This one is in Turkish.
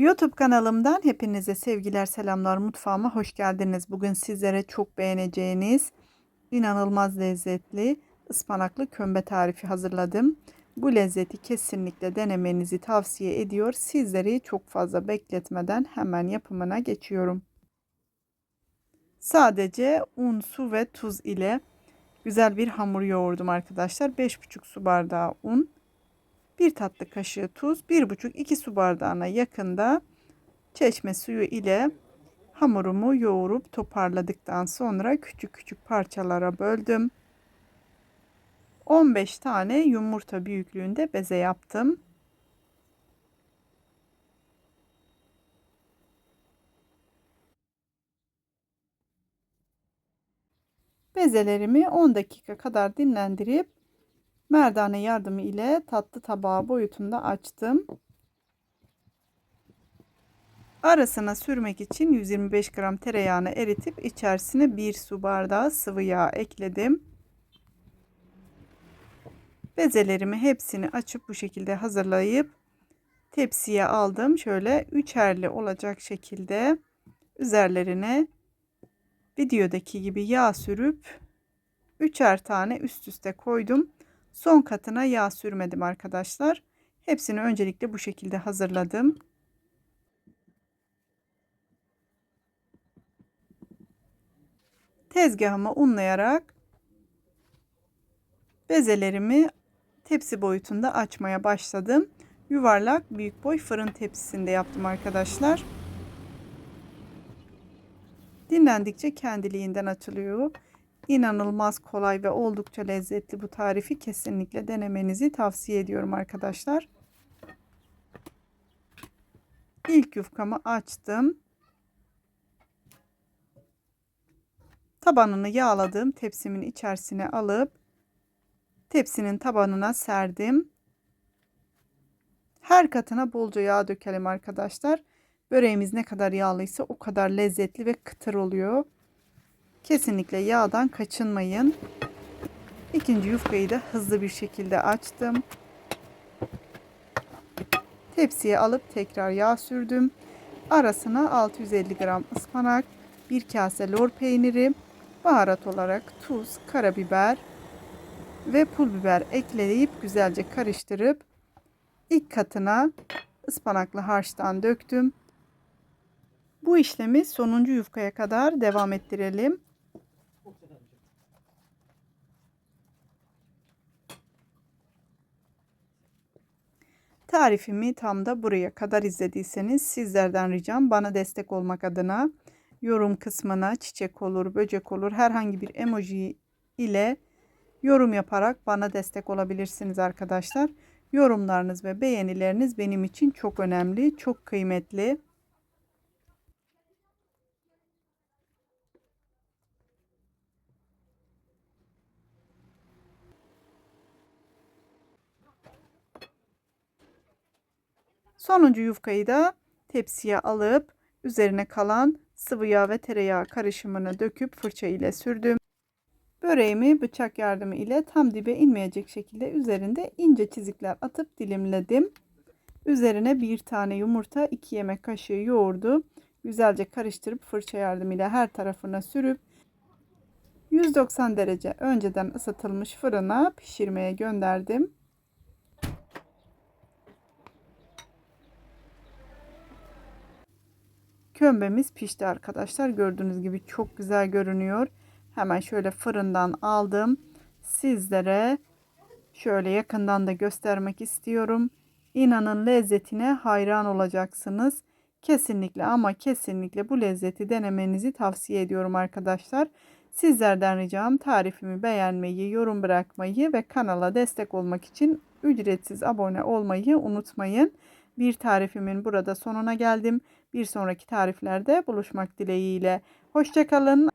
YouTube kanalımdan hepinize sevgiler, selamlar. Mutfağıma hoş geldiniz. Bugün sizlere çok beğeneceğiniz inanılmaz lezzetli ıspanaklı kömbe tarifi hazırladım. Bu lezzeti kesinlikle denemenizi tavsiye ediyor. Sizleri çok fazla bekletmeden hemen yapımına geçiyorum. Sadece un, su ve tuz ile güzel bir hamur yoğurdum arkadaşlar. 5,5 su bardağı un, 1 tatlı kaşığı tuz, 1,5-2 su bardağına yakında çeşme suyu ile hamurumu yoğurup toparladıktan sonra küçük küçük parçalara böldüm. 15 tane yumurta büyüklüğünde beze yaptım. Bezelerimi 10 dakika kadar dinlendirip merdane yardımı ile tatlı tabağı boyutunda açtım. Arasına sürmek için 125 gram tereyağını eritip içerisine 1 su bardağı sıvı yağ ekledim. Bezelerimi hepsini açıp bu şekilde hazırlayıp tepsiye aldım. Şöyle üçerli olacak şekilde üzerlerine videodaki gibi yağ sürüp üçer tane üst üste koydum. Son katına yağ sürmedim arkadaşlar. Hepsini öncelikle bu şekilde hazırladım. Tezgahımı unlayarak bezelerimi tepsi boyutunda açmaya başladım. Yuvarlak büyük boy fırın tepsisinde yaptım arkadaşlar. Dinlendikçe kendiliğinden açılıyor. İnanılmaz kolay ve oldukça lezzetli bu tarifi kesinlikle denemenizi tavsiye ediyorum arkadaşlar. İlk yufkamı açtım. Tabanını yağladığım tepsimin içerisine alıp tepsinin tabanına serdim. Her katına bolca yağ dökelim arkadaşlar. Böreğimiz ne kadar yağlıysa o kadar lezzetli ve kıtır oluyor. Kesinlikle yağdan kaçınmayın. İkinci yufkayı da hızlı bir şekilde açtım. Tepsiye alıp tekrar yağ sürdüm. Arasına 650 gram ıspanak, bir kase lor peyniri, baharat olarak tuz, karabiber ve pul biber ekleyip güzelce karıştırıp ilk katına ıspanaklı harçtan döktüm. Bu işlemi sonuncu yufkaya kadar devam ettirelim. Tarifimi tam da buraya kadar izlediyseniz sizlerden ricam bana destek olmak adına yorum kısmına çiçek olur, böcek olur herhangi bir emoji ile yorum yaparak bana destek olabilirsiniz arkadaşlar. Yorumlarınız ve beğenileriniz benim için çok önemli, çok kıymetli. Sonuncu yufkayı da tepsiye alıp üzerine kalan sıvı yağ ve tereyağı karışımını döküp fırça ile sürdüm. Böreğimi bıçak yardımı ile tam dibe inmeyecek şekilde üzerinde ince çizikler atıp dilimledim. Üzerine bir tane yumurta, iki yemek kaşığı yoğurdu. Güzelce karıştırıp fırça yardımıyla her tarafına sürüp 190 derece önceden ısıtılmış fırına pişirmeye gönderdim. Kömbemiz pişti arkadaşlar. Gördüğünüz gibi çok güzel görünüyor. Hemen şöyle fırından aldım. Sizlere şöyle yakından da göstermek istiyorum. İnanın lezzetine hayran olacaksınız. Kesinlikle ama kesinlikle bu lezzeti denemenizi tavsiye ediyorum arkadaşlar. Sizlerden ricam tarifimi beğenmeyi, yorum bırakmayı ve kanala destek olmak için ücretsiz abone olmayı unutmayın. Bir tarifimin burada sonuna geldim. Bir sonraki tariflerde buluşmak dileğiyle. Hoşçakalın.